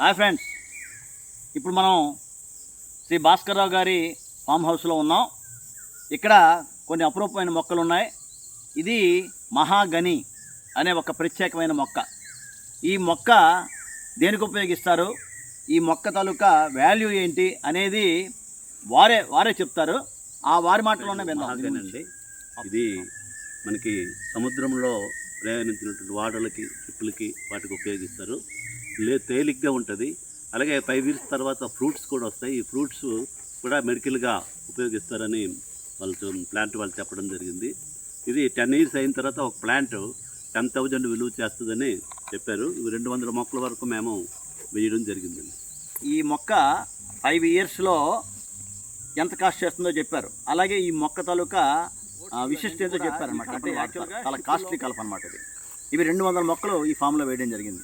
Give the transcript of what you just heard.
Hi friends. ఇప్పుడు మనం శ్రీ భాస్కర్రావు గారి ఫామ్ హౌస్లో ఉన్నాం. ఇక్కడ కొన్ని అపురూపమైన మొక్కలు ఉన్నాయి. ఇది మహాగని అనే ఒక ప్రత్యేకమైన మొక్క. ఈ మొక్క దేనికి ఉపయోగిస్తారు? ఈ మొక్క తాలూకా వాల్యూ ఏంటి అనేది వారే వారే చెప్తారు. ఆ వారి మాటలోనే విందాం. మహాగని అండి. ఇది మనకి సముద్రంలో ప్రయాణించినటువంటి వాడలకి షిప్పులకి వాటికి ఉపయోగిస్తారు. లే తేలిగ్గా ఉంటుంది. అలాగే ఫైవ్ ఇయర్స్ తర్వాత ఫ్రూట్స్ కూడా వస్తాయి. ఈ ఫ్రూట్స్ కూడా మెడికల్గా ఉపయోగిస్తారని వాళ్ళు ప్లాంట్ వాళ్ళు చెప్పడం జరిగింది. ఇది టెన్ ఇయర్స్ అయిన తర్వాత ఒక ప్లాంట్ టెన్ థౌజండ్ విలువ చేస్తుందని చెప్పారు. ఇవి రెండు వందల మొక్కల వరకు మేము వేయడం జరిగిందండి ఈ మొక్క ఫైవ్ ఇయర్స్లో ఎంత కాస్ట్ చేస్తుందో చెప్పారు. అలాగే ఈ మొక్క తాలూకా ఆ, విశిష్టత ఏంటో చెప్పారు అనమాట అంటే యాక్చువల్గా చాలా కాస్ట్లీ కలప అనమాట ఇది. ఇవి రెండు వందల మొక్కలు ఈ ఫామ్లో వేయడం జరిగింది.